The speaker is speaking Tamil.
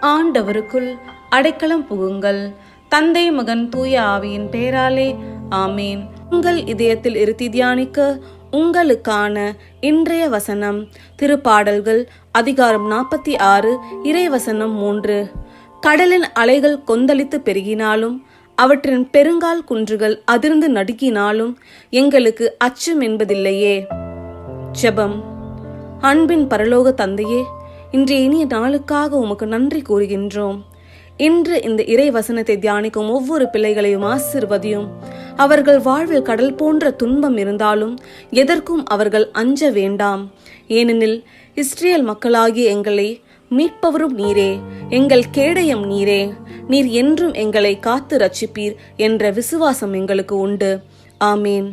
ஆண்டவருக்குள் அடைக்கலம் புகுங்கள். தந்தை மகன் தூய ஆவியின் பெயராலே ஆமேன். உங்கள் இதயத்தில் இருத்தி தியானிக்க உங்களுக்கான இன்றைய வசனம் திருப்பாடல்கள் அதிகாரம் நாற்பத்தி ஆறு இறைவசனம் மூன்று. கடலின் அலைகள் கொந்தளித்து பெருகினாலும் அவற்றின் பெருங்கால் குன்றுகள் அதிர்ந்து நடுக்கினாலும் எங்களுக்கு அச்சம் என்பதில்லையே. ஜெபம். அன்பின் பரலோக தந்தையே இன்றைய இனிய நாளுக்காக உமக்கு நன்றி கூறுகின்றோம். இன்று இந்த இறை வசனத்தை தியானிக்கும் ஒவ்வொரு பிள்ளைகளையும் ஆசிர்வதியும். அவர்கள் வாழ்வில் கடல் போன்ற துன்பம் இருந்தாலும் எதற்கும் அவர்கள் அஞ்ச வேண்டாம். ஏனெனில் இஸ்ரேல் மக்களாகிய எங்களை மீட்பவரும் நீரே எங்கள் கேடயம் நீரே. நீர் என்றும் எங்களை காத்து ரட்சிப்பீர் என்ற விசுவாசம் எங்களுக்கு உண்டு. ஆமேன்.